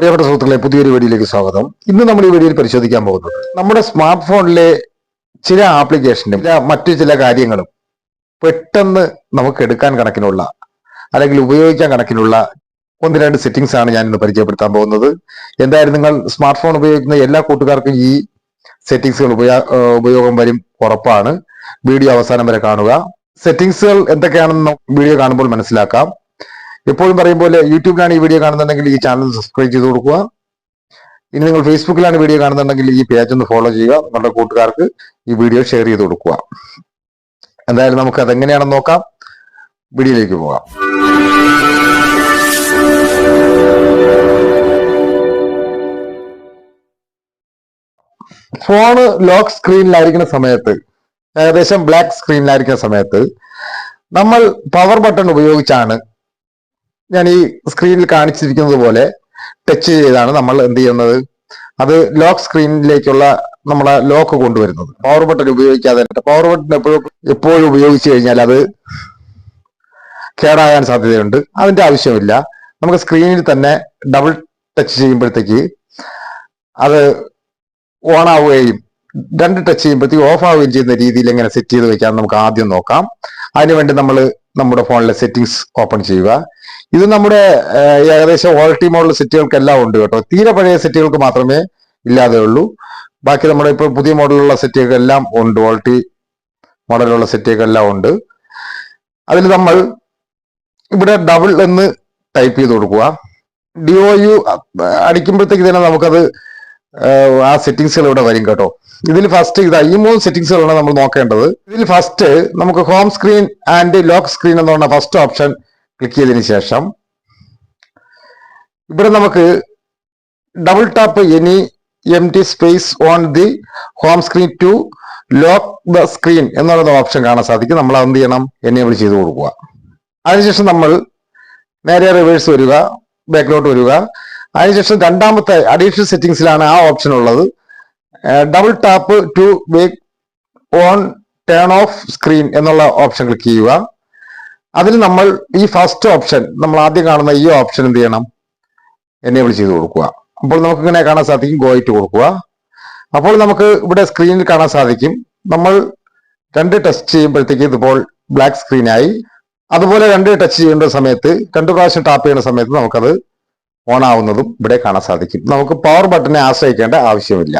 പ്രിയപ്പെട്ട സുഹൃത്തുക്കളെ പുതിയൊരു വീഡിയോയിലേക്ക് സ്വാഗതം. ഇന്ന് നമ്മൾ ഈ വീഡിയോയിൽ പരിശോധിക്കാൻ പോകുന്നത് നമ്മുടെ സ്മാർട്ട് ഫോണിലെ ചില ആപ്ലിക്കേഷനും മറ്റു ചില കാര്യങ്ങളും പെട്ടെന്ന് നമുക്ക് എടുക്കാൻ കണക്കിനുള്ള അല്ലെങ്കിൽ ഉപയോഗിക്കാൻ കണക്കിനുള്ള ഒന്ന് രണ്ട് സെറ്റിംഗ്സ് ആണ് ഞാൻ ഇന്ന് പരിചയപ്പെടുത്താൻ പോകുന്നത്. എന്തായാലും നിങ്ങൾ സ്മാർട്ട് ഫോൺ ഉപയോഗിക്കുന്ന എല്ലാ കൂട്ടുകാർക്കും ഈ സെറ്റിംഗ്സുകൾ ഉപയോ ഉപയോഗം വരും ഉറപ്പാണ്. വീഡിയോ അവസാനം വരെ കാണുക. സെറ്റിംഗ്സുകൾ എന്തൊക്കെയാണെന്ന് വീഡിയോ കാണുമ്പോൾ മനസ്സിലാക്കാം. എപ്പോഴും പറയും പോലെ യൂട്യൂബിലാണ് ഈ വീഡിയോ കാണുന്നുണ്ടെങ്കിൽ ഈ ചാനൽ സബ്സ്ക്രൈബ് ചെയ്ത് കൊടുക്കുക. ഇനി നിങ്ങൾ ഫേസ്ബുക്കിലാണ് വീഡിയോ കാണുന്നുണ്ടെങ്കിൽ ഈ പേജ് ഒന്ന് ഫോളോ ചെയ്യുക. നിങ്ങളുടെ കൂട്ടുകാർക്ക് ഈ വീഡിയോ ഷെയർ ചെയ്ത് കൊടുക്കുക. എന്തായാലും നമുക്ക് അതെങ്ങനെയാണെന്ന് നോക്കാം. വീഡിയോയിലേക്ക് പോകാം. ഫോണ് ലോക്ക് സ്ക്രീനിലായിരിക്കുന്ന സമയത്ത് ഏകദേശം ബ്ലാക്ക് സ്ക്രീനിലായിരിക്കുന്ന സമയത്ത് നമ്മൾ പവർ ബട്ടൺ ഉപയോഗിച്ചാണ് ഞാൻ ഈ സ്ക്രീനിൽ കാണിച്ചിരിക്കുന്നത് പോലെ ടച്ച് ചെയ്താണ് നമ്മൾ എന്ത് ചെയ്യുന്നത്? അത് ലോക്ക് സ്ക്രീനിലേക്കുള്ള നമ്മളെ ലോക്ക് കൊണ്ടുവരുന്നത്. പവർ ബട്ടൺ ഉപയോഗിക്കാതെ പവർ ബട്ടൺ എപ്പോഴും എപ്പോഴും ഉപയോഗിച്ചു കഴിഞ്ഞാൽ അത് കേടാകാൻ സാധ്യതയുണ്ട്. അതിന്റെ ആവശ്യമില്ല. നമുക്ക് സ്ക്രീനിൽ തന്നെ ഡബിൾ ടച്ച് ചെയ്യുമ്പോഴത്തേക്ക് അത് ഓൺ ആവുകയും രണ്ട് ടച്ച് ചെയ്യുമ്പോഴത്തേക്ക് ഓഫ് ആവുകയും ചെയ്യുന്ന രീതിയിൽ എങ്ങനെ സെറ്റ് ചെയ്ത് വെക്കാം നമുക്ക് ആദ്യം നോക്കാം. അതിനുവേണ്ടി നമ്മൾ നമ്മുടെ ഫോണിലെ സെറ്റിംഗ്സ് ഓപ്പൺ ചെയ്യുക. ഇത് നമ്മുടെ ഏകദേശം ഓൾട്ടി മോഡൽ സെറ്റുകൾക്കെല്ലാം ഉണ്ട് കേട്ടോ. തീരെ പഴയ സെറ്റുകൾക്ക് മാത്രമേ ഇല്ലാതെ ഉള്ളൂ ബാക്കി നമ്മുടെ ഇപ്പോൾ പുതിയ മോഡലുള്ള സെറ്റുകളെല്ലാം ഉണ്ട്. ഓൾട്ടി മോഡലുള്ള സെറ്റുകളെല്ലാം ഉണ്ട്. അതിൽ നമ്മൾ ഇവിടെ ഡബിൾ എന്ന് ടൈപ്പ് ചെയ്ത് കൊടുക്കുക. ഡി ഒ യു അടിക്കുമ്പോഴത്തേക്ക് തന്നെ നമുക്കത് ആ സെറ്റിങ്സുകൾ ഇവിടെ വരും കേട്ടോ. ഇതിൽ ഫസ്റ്റ് ഇതാ ഈ മൂന്ന് സെറ്റിംഗ്സുകളാണ് നമ്മൾ നോക്കേണ്ടത്. ഇതിൽ ഫസ്റ്റ് നമുക്ക് home screen and lock screen എന്ന് പറഞ്ഞ ഫസ്റ്റ് ഓപ്ഷൻ ക്ലിക്ക് ചെയ്തതിന് ശേഷം ഇവിടെ നമുക്ക് double tap any empty space on the home screen to lock the screen എന്ന് പറയുന്ന ഓപ്ഷൻ കാണാൻ സാധിക്കും. നമ്മൾ എന്ത് ചെയ്യണം? എനേബിൾ ചെയ്ത് കൊടുക്കുക. അതിനുശേഷം നമ്മൾ നേരെ റിവേഴ്സ് വരിക ബാക്കിലോട്ട് വരിക. അതിനുശേഷം രണ്ടാമത്തെ അഡീഷണൽ സെറ്റിംഗ്സിലാണ് ആ ഓപ്ഷൻ ഉള്ളത്. Double tap to make on turn off screen എന്നുള്ള ഓപ്ഷൻ ക്ലിക്ക് ചെയ്യുക. അതിൽ നമ്മൾ ഈ ഫസ്റ്റ് ഓപ്ഷൻ നമ്മൾ ആദ്യം കാണുന്ന ഈ ഓപ്ഷൻ എന്ത് ചെയ്യണം? എനേബിൾ ചെയ്ത് കൊടുക്കുക. അപ്പോൾ നമുക്ക് ഇങ്ങനെ കാണാൻ സാധിക്കും ഗോയിറ്റ് കൊടുക്കുക. അപ്പോൾ നമുക്ക് ഇവിടെ സ്ക്രീനിൽ കാണാൻ സാധിക്കും. നമ്മൾ രണ്ട് ടച്ച് ചെയ്യുമ്പോഴത്തേക്ക് ഇതിപ്പോൾ ബ്ലാക്ക് സ്ക്രീനായി അതുപോലെ രണ്ട് ടച്ച് ചെയ്യേണ്ട സമയത്ത് രണ്ട് പ്രാവശ്യം ടാപ്പ് ചെയ്യുന്ന സമയത്ത് നമുക്കത് ഓൺ ആവുന്നതും ഇവിടെ കാണാൻ സാധിക്കും. നമുക്ക് പവർ ബട്ടനെ ആശ്രയിക്കേണ്ട ആവശ്യമില്ല.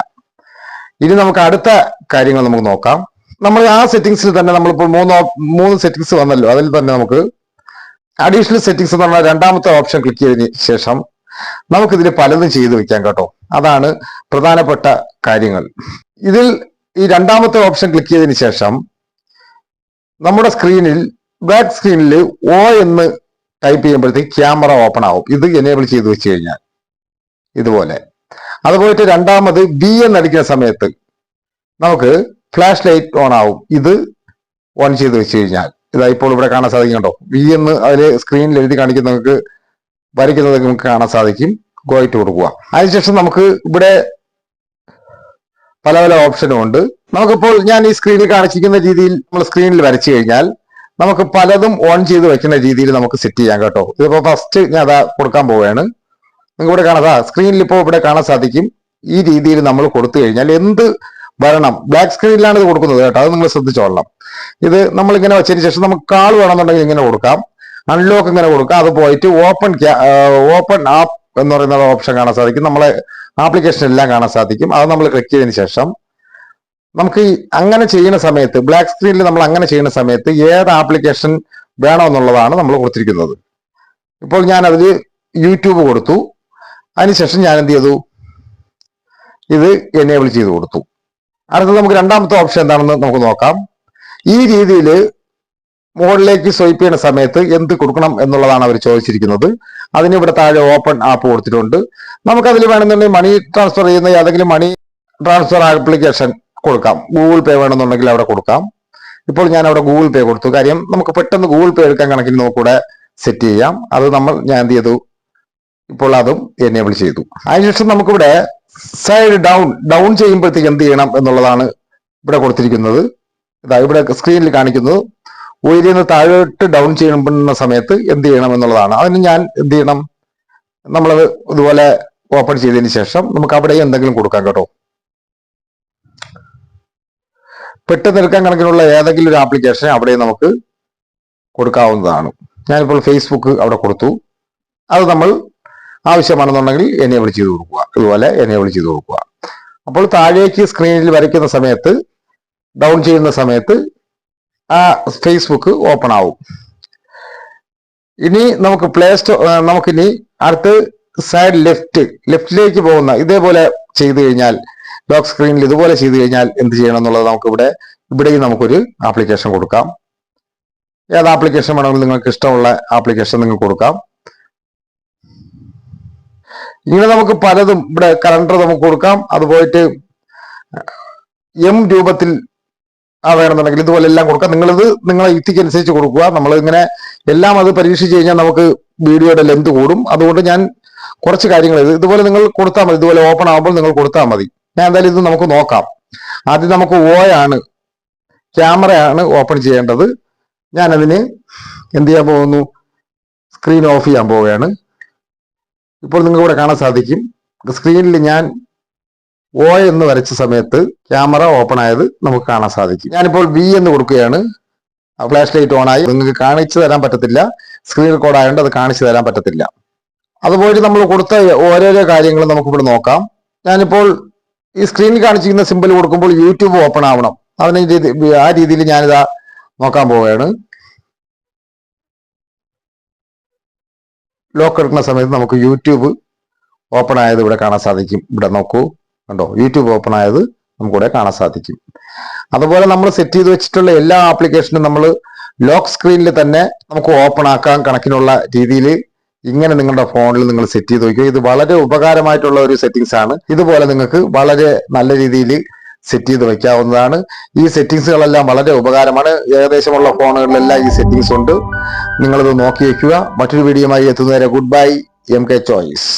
ഇനി നമുക്ക് അടുത്ത കാര്യങ്ങൾ നമുക്ക് നോക്കാം. നമ്മൾ ആ സെറ്റിംഗ്സിൽ തന്നെ നമ്മളിപ്പോൾ മൂന്ന് മൂന്ന് സെറ്റിംഗ്സ് വന്നല്ലോ. അതിൽ തന്നെ നമുക്ക് അഡീഷണൽ സെറ്റിംഗ്സ് എന്ന് പറഞ്ഞാൽ രണ്ടാമത്തെ ഓപ്ഷൻ ക്ലിക്ക് ചെയ്തതിന് ശേഷം നമുക്കിതിൽ പലതും ചെയ്തു വെക്കാം കേട്ടോ. അതാണ് പ്രധാനപ്പെട്ട കാര്യങ്ങൾ. ഇതിൽ ഈ രണ്ടാമത്തെ ഓപ്ഷൻ ക്ലിക്ക് ചെയ്തതിന് ശേഷം നമ്മുടെ സ്ക്രീനിൽ ബാക്ക് സ്ക്രീനിൽ ഓ എന്ന് ടൈപ്പ് ചെയ്യുമ്പോഴത്തേക്ക് ക്യാമറ ഓപ്പൺ ആവും. ഇത് എനേബിൾ ചെയ്ത് വെച്ച് കഴിഞ്ഞാൽ. ഇതുപോലെ. അതുപോയിട്ട് രണ്ടാമത് ബി എന്നടിക്കുന്ന സമയത്ത് നമുക്ക് ഫ്ലാഷ് ലൈറ്റ് ഓൺ ആവും. ഇത് ഓൺ ചെയ്ത് വെച്ച് കഴിഞ്ഞാൽ. ഇതാ ഇപ്പോൾ ഇവിടെ കാണാൻ സാധിക്കും കേട്ടോ ബി എന്ന് അതിൽ സ്ക്രീനിൽ എഴുതി കാണിക്കുന്ന നമുക്ക് വരയ്ക്കുന്നത് നമുക്ക് കാണാൻ സാധിക്കും. ഗോയിട്ട് കൊടുക്കുക. അതിനുശേഷം നമുക്ക് ഇവിടെ പല പല ഓപ്ഷനും ഉണ്ട്. നമുക്കിപ്പോൾ ഞാൻ ഈ സ്ക്രീനിൽ കാണിച്ചിരിക്കുന്ന രീതിയിൽ നമ്മൾ സ്ക്രീനിൽ വരച്ചു കഴിഞ്ഞാൽ നമുക്ക് പലതും ഓൺ ചെയ്ത് വെക്കുന്ന രീതിയിൽ നമുക്ക് സെറ്റ് ചെയ്യാം കേട്ടോ. ഇതിപ്പോ ഫസ്റ്റ് ഞാൻ അതാ കൊടുക്കാൻ പോവുകയാണ്. നിങ്ങൾക്ക് ഇവിടെ കാണാതാ സ്ക്രീനിൽ ഇപ്പോൾ ഇവിടെ കാണാൻ സാധിക്കും. ഈ രീതിയിൽ നമ്മൾ കൊടുത്തു കഴിഞ്ഞാൽ എന്ത് വരണം? ബ്ലാക്ക് സ്ക്രീനിലാണ് ഇത് കൊടുക്കുന്നത് കേട്ടോ അത് നിങ്ങൾ ശ്രദ്ധിച്ചോളണം. ഇത് നമ്മൾ ഇങ്ങനെ വെച്ചതിന് ശേഷം നമുക്ക് കാൾ വേണമെന്നുണ്ടെങ്കിൽ ഇങ്ങനെ കൊടുക്കാം. അൺലോക്ക് ഇങ്ങനെ കൊടുക്കാം. അത് പോയിട്ട് ഓപ്പൺ ഓപ്പൺ ആപ്പ് എന്ന് പറയുന്ന ഓപ്ഷൻ കാണാൻ സാധിക്കും. നമ്മളെ ആപ്ലിക്കേഷൻ എല്ലാം കാണാൻ സാധിക്കും. അത് നമ്മൾ ക്ലിക്ക് ചെയ്തതിന് ശേഷം നമുക്ക് അങ്ങനെ ചെയ്യുന്ന സമയത്ത് ബ്ലാക്ക് സ്ക്രീനിൽ നമ്മൾ അങ്ങനെ ചെയ്യുന്ന സമയത്ത് ഏത് ആപ്ലിക്കേഷൻ വേണമെന്നുള്ളതാണ് നമ്മൾ കൊടുത്തിരിക്കുന്നത്. ഇപ്പോൾ ഞാൻ അതിൽ യൂട്യൂബ് കൊടുത്തു. അതിനുശേഷം ഞാൻ എന്ത് ചെയ്തു? ഇത് എനേബിൾ ചെയ്ത് കൊടുത്തു. അടുത്തത് നമുക്ക് രണ്ടാമത്തെ ഓപ്ഷൻ എന്താണെന്ന് നമുക്ക് നോക്കാം. ഈ രീതിയിൽ മുകളിലേക്ക് സ്വൈപ്പ് ചെയ്യുന്ന സമയത്ത് എന്ത് കൊടുക്കണം എന്നുള്ളതാണ് അവർ ചോദിച്ചിരിക്കുന്നത്. അതിന് ഇവിടെ താഴെ ഓപ്പൺ ആപ്പ് കൊടുത്തിട്ടുണ്ട്. നമുക്കതിൽ വേണമെന്നുണ്ടെങ്കിൽ മണി ട്രാൻസ്ഫർ ചെയ്യുന്ന ഏതെങ്കിലും മണി ട്രാൻസ്ഫർ ആപ്ലിക്കേഷൻ കൊടുക്കാം. ഗൂഗിൾ പേ വേണമെന്നുണ്ടെങ്കിൽ അവിടെ കൊടുക്കാം. ഇപ്പോൾ ഞാൻ അവിടെ ഗൂഗിൾ പേ കൊടുത്തു. കാര്യം നമുക്ക് പെട്ടെന്ന് ഗൂഗിൾ പേ എടുക്കാൻ കണക്കിന് നമുക്കിവിടെ സെറ്റ് ചെയ്യാം. അത് നമ്മൾ ഞാൻ എന്ത് ചെയ്തു? ഇപ്പോൾ അതും എനേബിൾ ചെയ്തു. അതിനുശേഷം നമുക്കിവിടെ സൈഡ് ഡൗൺ ഡൗൺ ചെയ്യുമ്പോഴത്തേക്ക് എന്ത് ചെയ്യണം എന്നുള്ളതാണ് ഇവിടെ കൊടുത്തിരിക്കുന്നത്. ഇതാ ഇവിടെ സ്ക്രീനിൽ കാണിക്കുന്നത്. ഉയരിൽ നിന്ന് താഴോട്ട് ഡൗൺ ചെയ്യുന്ന സമയത്ത് എന്ത് ചെയ്യണം എന്നുള്ളതാണ്. അതിന് ഞാൻ എന്ത് ചെയ്യണം? നമ്മൾ ഇതുപോലെ ഓപ്പൺ ചെയ്തതിന് ശേഷം നമുക്ക് അവിടെ എന്തെങ്കിലും കൊടുക്കാം കേട്ടോ. പെട്ടെന്ന് എടുക്കാൻ കണക്കിനുള്ള ഏതെങ്കിലും ഒരു ആപ്ലിക്കേഷൻ അവിടെ നമുക്ക് കൊടുക്കാവുന്നതാണ്. ഞാനിപ്പോൾ ഫേസ്ബുക്ക് അവിടെ കൊടുത്തു. അത് നമ്മൾ ആവശ്യമാണെന്നുണ്ടെങ്കിൽ എനേബിൾ ചെയ്ത് കൊടുക്കുക. ഇതുപോലെ എനേബിൾ ചെയ്ത് കൊടുക്കുക. അപ്പോൾ താഴേക്ക് സ്ക്രീനിൽ വരയ്ക്കുന്ന സമയത്ത് ഡൗൺ ചെയ്യുന്ന സമയത്ത് ആ ഫേസ്ബുക്ക് ഓപ്പൺ ആവും. ഇനി നമുക്ക് പ്ലേ സ്റ്റോർ നമുക്കിനി അടുത്ത് സൈഡ് ലെഫ്റ്റ് ലെഫ്റ്റിലേക്ക് പോകുന്ന ഇതേപോലെ ചെയ്തു കഴിഞ്ഞാൽ ലോക്ക് സ്ക്രീനിൽ ഇതുപോലെ ചെയ്തു കഴിഞ്ഞാൽ എന്ത് ചെയ്യണം എന്നുള്ളത് നമുക്ക് ഇവിടെ ഇവിടെയും നമുക്കൊരു ആപ്ലിക്കേഷൻ കൊടുക്കാം. ഏത് ആപ്ലിക്കേഷൻ വേണമെങ്കിലും നിങ്ങൾക്ക് ഇഷ്ടമുള്ള ആപ്ലിക്കേഷൻ നിങ്ങൾക്ക് കൊടുക്കാം. ഇങ്ങനെ നമുക്ക് പലതും ഇവിടെ കലണ്ടർ നമുക്ക് കൊടുക്കാം. അത് പോയിട്ട് എം രൂപത്തിൽ ആ വേണമെന്നുണ്ടെങ്കിൽ ഇതുപോലെ എല്ലാം കൊടുക്കാം. നിങ്ങളിത് നിങ്ങളെ യുക്തിക്ക് അനുസരിച്ച് കൊടുക്കുക. നമ്മൾ ഇങ്ങനെ എല്ലാം അത് പരീക്ഷിച്ച് കഴിഞ്ഞാൽ നമുക്ക് വീഡിയോയുടെ ലെന്ത് കൂടും. അതുകൊണ്ട് ഞാൻ കുറച്ച് കാര്യങ്ങൾ ഇത് ഇതുപോലെ നിങ്ങൾ കൊടുത്താൽ മതി. ഇതുപോലെ ഓപ്പൺ ആകുമ്പോൾ നിങ്ങൾ കൊടുത്താൽ മതി. ഞാൻ എന്തായാലും ഇത് നമുക്ക് നോക്കാം. ആദ്യം നമുക്ക് ഓ ആണ് ക്യാമറയാണ് ഓപ്പൺ ചെയ്യേണ്ടത്. ഞാനതിന് എന്ത് ചെയ്യാൻ പോകുന്നു? സ്ക്രീൻ ഓഫ് ചെയ്യാൻ പോവുകയാണ്. ഇപ്പോൾ നിങ്ങൾക്ക് ഇവിടെ കാണാൻ സാധിക്കും. സ്ക്രീനിൽ ഞാൻ ഓ എന്ന് വരച്ച സമയത്ത് ക്യാമറ ഓപ്പൺ ആയത് നമുക്ക് കാണാൻ സാധിക്കും. ഞാനിപ്പോൾ വി എന്ന് കൊടുക്കുകയാണ്. ഫ്ലാഷ് ലൈറ്റ് ഓൺ ആയി. നിങ്ങൾക്ക് കാണിച്ചു തരാൻ പറ്റത്തില്ല. സ്ക്രീൻ റെക്കോർഡ് ആയതുകൊണ്ട് അത് കാണിച്ചു തരാൻ പറ്റത്തില്ല. അതുപോലെ നമ്മൾ കൊടുത്ത ഓരോരോ കാര്യങ്ങളും നമുക്കിവിടെ നോക്കാം. ഞാനിപ്പോൾ ഈ സ്ക്രീനിൽ കാണിച്ചിരിക്കുന്ന സിമ്പിൾ കൊടുക്കുമ്പോൾ യൂട്യൂബ് ഓപ്പൺ ആവണം. അതിന് ആ രീതിയിൽ ഞാനിതാ നോക്കാൻ പോവുകയാണ്. ലോക്ക് എടുക്കുന്ന സമയത്ത് നമുക്ക് യൂട്യൂബ് ഓപ്പൺ ആയത് ഇവിടെ കാണാൻ സാധിക്കും. ഇവിടെ നോക്കൂ. കണ്ടോ? യൂട്യൂബ് ഓപ്പൺ ആയത് നമുക്കിവിടെ കാണാൻ സാധിക്കും. അതുപോലെ നമ്മൾ സെറ്റ് ചെയ്ത് വെച്ചിട്ടുള്ള എല്ലാ ആപ്ലിക്കേഷനും നമ്മൾ ലോക്ക് സ്ക്രീനിൽ തന്നെ നമുക്ക് ഓപ്പൺ ആക്കാൻ കണക്കിനുള്ള രീതിയിൽ. ഇങ്ങനെ നിങ്ങളുടെ ഫോണിൽ നിങ്ങൾ സെറ്റ് ചെയ്ത് വയ്ക്കുക. ഇത് വളരെ ഉപകാരമായിട്ടുള്ള ഒരു സെറ്റിംഗ്സ് ആണ്. ഇതുപോലെ നിങ്ങൾക്ക് വളരെ നല്ല രീതിയിൽ സെറ്റ് ചെയ്ത് വെക്കാവുന്നതാണ്. ഈ സെറ്റിങ്സുകളെല്ലാം വളരെ ഉപകാരമാണ്. ഏകദേശമുള്ള ഫോണുകളിലെല്ലാം ഈ സെറ്റിങ്സ് ഉണ്ട്. നിങ്ങളിത് നോക്കി വെക്കുക മറ്റൊരു വീഡിയോയുമായി എത്തുന്നവരെ good bye M K choice